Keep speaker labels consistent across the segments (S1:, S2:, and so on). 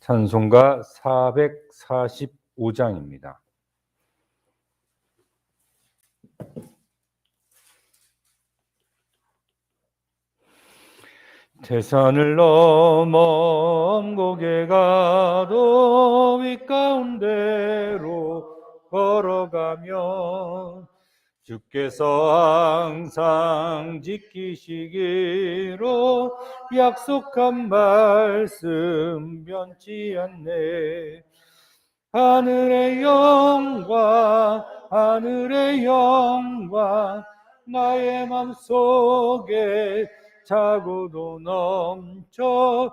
S1: 찬송가 445장입니다. 태산을 넘어 엄곡에 가도 윗가운데로 걸어가면 주께서 항상 지키시기로 약속한 말씀 변치 않네. 하늘의 영광 하늘의 영광 나의 맘 속에 차고도 넘쳐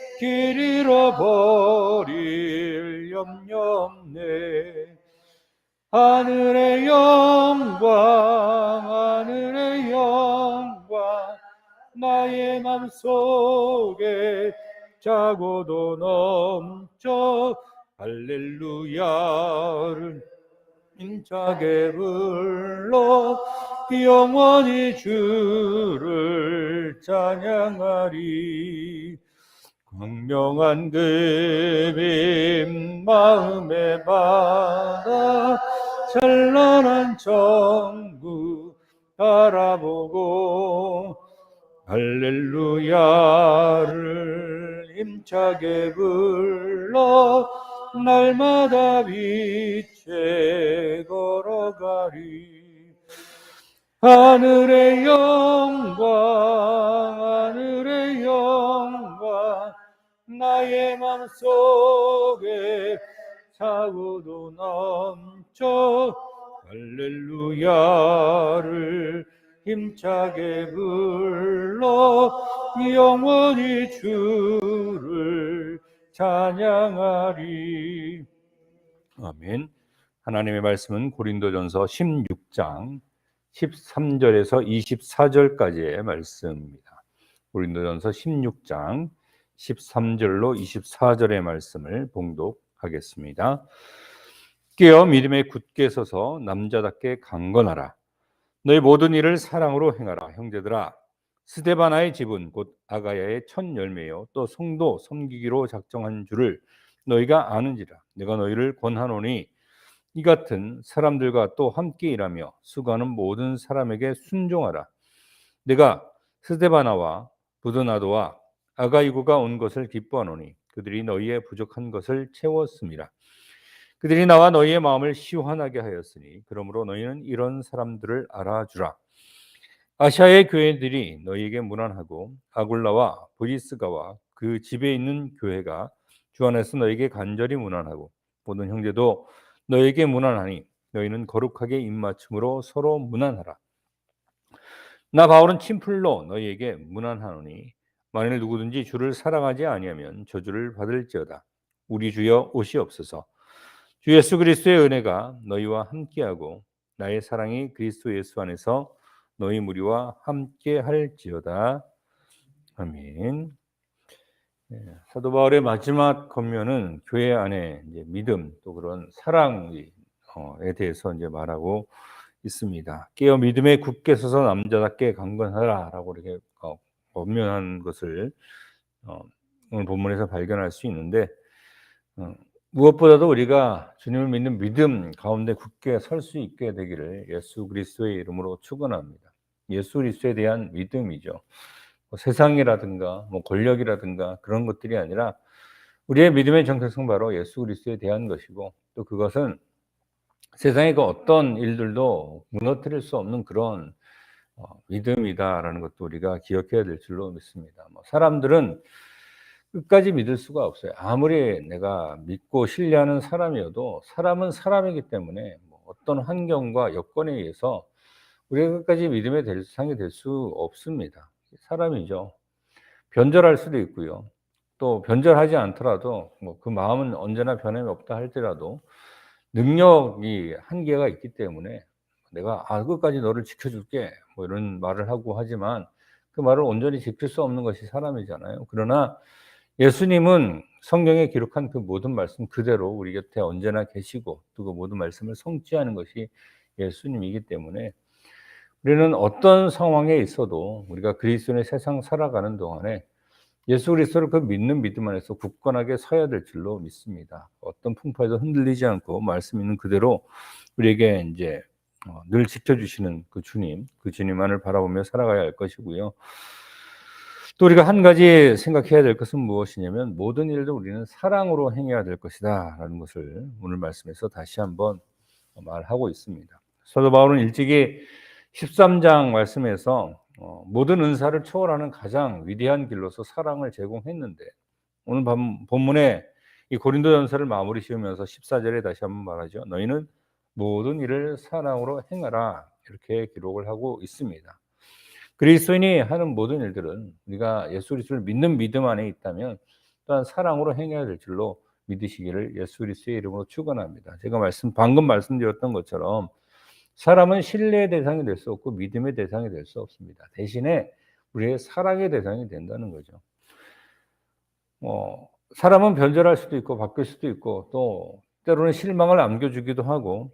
S1: 길 잃어버릴 염려 없네. 하늘의 영광 하늘의 영광 나의 맘속에 자고도 넘쳐 할렐루야를 힘차게 불러 영원히 주를 찬양하리 광명한 그빔 마음에 받아 찬란한 천국 바라보고 할렐루야를 힘차게 불러 날마다 빛에 걸어가리 하늘의 영광 나의 맘속에 차고도 넘쳐 할렐루야를 힘차게 불러 영원히 주를 찬양하리 아멘 하나님의 말씀은 고린도전서 16장 13절에서 24절까지의 말씀입니다. 고린도전서 16장 13절로 24절의 말씀을 봉독하겠습니다. 깨어 믿음에 굳게 서서 남자답게 강건하라. 너희 모든 일을 사랑으로 행하라. 형제들아, 스데바나의 집은 곧 아가야의 첫 열매요 또 성도 섬기기로 작정한 줄을 너희가 아는지라. 내가 너희를 권하노니 이 같은 사람들과 또 함께 일하며 수고하는 모든 사람에게 순종하라. 내가 스데바나와 부드나도와 아가이고가 온 것을 기뻐하노니 그들이 너희의 부족한 것을 채웠습니다. 그들이 나와 너희의 마음을 시원하게 하였으니 그러므로 너희는 이런 사람들을 알아주라. 아시아의 교회들이 너희에게 무난하고 아굴라와 브리스가와 그 집에 있는 교회가 주 안에서 너희에게 간절히 무난하고 모든 형제도 너에게 무난하니 너희는 거룩하게 입맞춤으로 서로 무난하라. 나 바울은 침풀로 너희에게 무난하노니 만일 누구든지 주를 사랑하지 아니하면 저주를 받을지어다. 우리 주여 없어서 주 예수 그리스도의 은혜가 너희와 함께하고 나의 사랑이 그리스도 예수 안에서 너희 무리와 함께 할지어다. 아멘. 네, 사도 바울의 마지막 권면은 교회 안에 믿음 또 그런 사랑에 대해서 이제 말하고 있습니다. 깨어 믿음에 굳게 서서 남자답게 강건하라라고 이렇게 어, 권면한 것을 어, 오늘 본문에서 발견할 수 있는데 어, 무엇보다도 우리가 주님을 믿는 믿음 가운데 굳게 설 수 있게 되기를 예수 그리스도의 이름으로 축원합니다. 예수 그리스도에 대한 믿음이죠. 뭐 세상이라든가 뭐 권력이라든가 그런 것들이 아니라 우리의 믿음의 정체성 바로 예수 그리스도에 대한 것이고 또 그것은 세상의 그 어떤 일들도 무너뜨릴 수 없는 그런 어, 믿음이다라는 것도 우리가 기억해야 될 줄로 믿습니다. 뭐 사람들은 끝까지 믿을 수가 없어요. 아무리 내가 믿고 신뢰하는 사람이어도 사람은 사람이기 때문에 뭐 어떤 환경과 여건에 의해서 우리가 끝까지 믿음의 대상이 될 수 없습니다. 사람이죠. 변절할 수도 있고요. 또 변절하지 않더라도 뭐 그 마음은 언제나 변함이 없다 할지라도 능력이 한계가 있기 때문에 내가 아 끝까지 너를 지켜줄게 뭐 이런 말을 하고 하지만 그 말을 온전히 지킬 수 없는 것이 사람이잖아요. 그러나 예수님은 성경에 기록한 그 모든 말씀 그대로 우리 곁에 언제나 계시고 또 그 모든 말씀을 성취하는 것이 예수님이기 때문에 우리는 어떤 상황에 있어도 우리가 그리스도의 세상 살아가는 동안에 예수 그리스도를 그 믿는 믿음 안에서 굳건하게 서야 될 줄로 믿습니다. 어떤 풍파에도 흔들리지 않고 말씀 있는 그대로 우리에게 이제 어, 늘 지켜주시는 그 주님, 그 주님만을 바라보며 살아가야 할 것이고요. 또 우리가 한 가지 생각해야 될 것은 무엇이냐면 모든 일도 우리는 사랑으로 행해야 될 것이다라는 것을 오늘 말씀에서 다시 한번 말하고 있습니다. 사도 바울은 일찍이 13장 말씀에서 어, 모든 은사를 초월하는 가장 위대한 길로서 사랑을 제공했는데 오늘 본문에 이 고린도전서를 마무리 지으면서 14절에 다시 한번 말하죠. 너희는 모든 일을 사랑으로 행하라 이렇게 기록을 하고 있습니다. 그리스도인이 하는 모든 일들은 우리가 예수 그리스도를 믿는 믿음 안에 있다면 또한 사랑으로 행해야 될 줄로 믿으시기를 예수 그리스도의 이름으로 축원합니다. 제가 말씀 방금 말씀드렸던 것처럼 사람은 신뢰의 대상이 될 수 없고 믿음의 대상이 될 수 없습니다. 대신에 우리의 사랑의 대상이 된다는 거죠. 어, 사람은 변절할 수도 있고 바뀔 수도 있고 또 때로는 실망을 안겨주기도 하고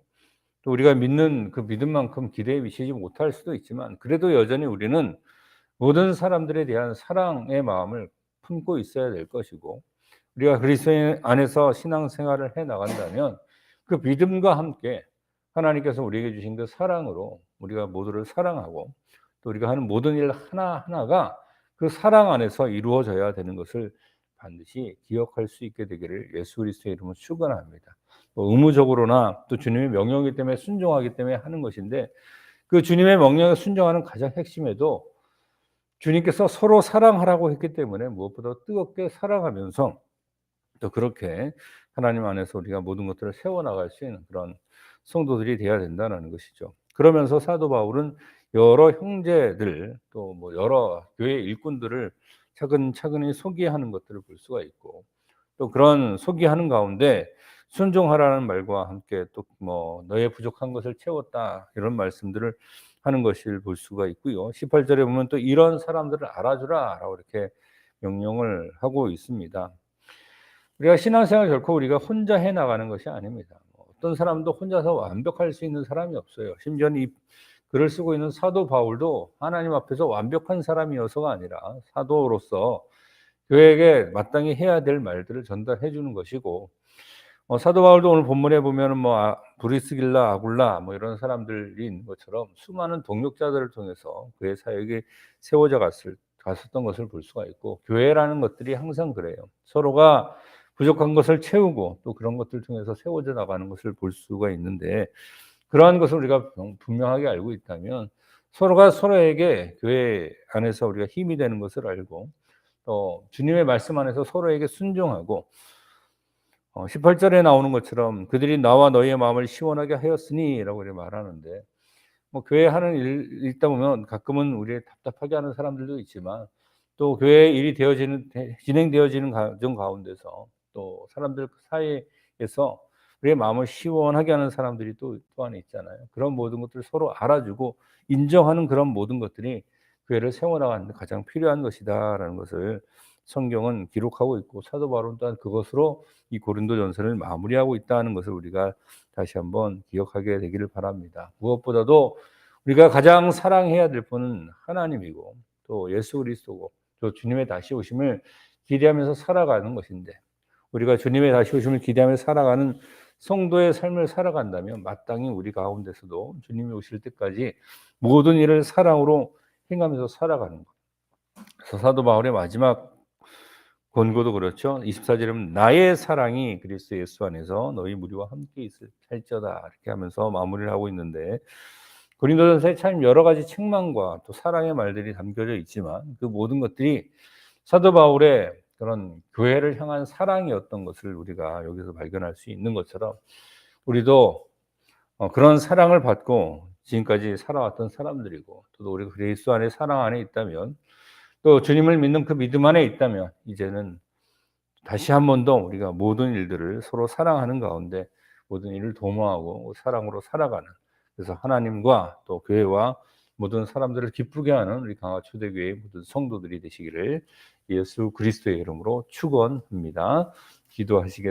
S1: 또 우리가 믿는 그 믿음만큼 기대에 미치지 못할 수도 있지만 그래도 여전히 우리는 모든 사람들에 대한 사랑의 마음을 품고 있어야 될 것이고 우리가 그리스도 안에서 신앙생활을 해 나간다면 그 믿음과 함께 하나님께서 우리에게 주신 그 사랑으로 우리가 모두를 사랑하고 또 우리가 하는 모든 일 하나하나가 그 사랑 안에서 이루어져야 되는 것을 반드시 기억할 수 있게 되기를 예수 그리스도의 이름으로 축원합니다. 뭐 의무적으로나 또 주님의 명령이기 때문에 순종하기 때문에 하는 것인데 그 주님의 명령에 순종하는 가장 핵심에도 주님께서 서로 사랑하라고 했기 때문에 무엇보다 뜨겁게 사랑하면서 또 그렇게 하나님 안에서 우리가 모든 것들을 세워 나갈 수 있는 그런 성도들이 되어야 된다는 것이죠. 그러면서 사도 바울은 여러 형제들 또 뭐 여러 교회 일꾼들을 차근차근히 소개하는 것들을 볼 수가 있고 또 그런 소개하는 가운데 순종하라는 말과 함께 또 뭐 너의 부족한 것을 채웠다 이런 말씀들을 하는 것을 볼 수가 있고요. 18절에 보면 또 이런 사람들을 알아주라라고 이렇게 명령을 하고 있습니다. 우리가 신앙생활 결코 우리가 혼자 해 나가는 것이 아닙니다. 어떤 사람도 혼자서 완벽할 수 있는 사람이 없어요. 심지어 이 글을 쓰고 있는 사도 바울도 하나님 앞에서 완벽한 사람이어서가 아니라 사도로서 교회에게 마땅히 해야 될 말들을 전달해 주는 것이고 어, 사도 바울도 오늘 본문에 보면은 뭐 아, 브리스길라, 아굴라 뭐 이런 사람들인 것처럼 수많은 동력자들을 통해서 그의 사역이 세워져 갔을 갔었던 것을 볼 수가 있고 교회라는 것들이 항상 그래요. 서로가 부족한 것을 채우고 또 그런 것들 통해서 세워져 나가는 것을 볼 수가 있는데 그러한 것을 우리가 분명하게 알고 있다면 서로가 서로에게 교회 안에서 우리가 힘이 되는 것을 알고 또 주님의 말씀 안에서 서로에게 순종하고 18절에 어, 나오는 것처럼 그들이 나와 너희의 마음을 시원하게 하였으니라고 이렇게 말하는데 뭐 교회 하는 일 있다 보면 가끔은 우리 답답하게 하는 사람들도 있지만 또 교회 일이 되어지는 진행되어지는 과정 가운데서 또 사람들 사이에서 우리의 마음을 시원하게 하는 사람들이 또, 또 안에 있잖아요. 그런 모든 것들을 서로 알아주고 인정하는 그런 모든 것들이 교회를 세워나가는 데 가장 필요한 것이다라는 것을 성경은 기록하고 있고 사도 바울은 또한 그것으로 이 고린도전서를 마무리하고 있다는 것을 우리가 다시 한번 기억하게 되기를 바랍니다. 무엇보다도 우리가 가장 사랑해야 될 분은 하나님이고 또 예수 그리스도고 또 주님의 다시 오심을 기대하면서 살아가는 것인데 우리가 주님의 다시 오심을 기대하며 살아가는 성도의 삶을 살아간다면 마땅히 우리 가운데서도 주님이 오실 때까지 모든 일을 사랑으로 행하면서 살아가는 것. 사도 바울의 마지막 권고도 그렇죠. 24절은 나의 사랑이 그리스도 예수 안에서 너희 무리와 함께 있을 찰저다 이렇게 하면서 마무리를 하고 있는데 고린도전서에 참 여러 가지 책망과 또 사랑의 말들이 담겨져 있지만 그 모든 것들이 사도 바울의 그런 교회를 향한 사랑이었던 것을 우리가 여기서 발견할 수 있는 것처럼 우리도 어, 그런 사랑을 받고 지금까지 살아왔던 사람들이고 또 우리가 그리스도 안에 사랑 안에 있다면 또 주님을 믿는 그 믿음 안에 있다면 이제는 다시 한 번 더 우리가 모든 일들을 서로 사랑하는 가운데 모든 일을 도모하고 사랑으로 살아가는 그래서 하나님과 또 교회와 모든 사람들을 기쁘게 하는 우리 강화 초대교회 모든 성도들이 되시기를 예수 그리스도의 이름으로 축원합니다. 기도하시겠습니다.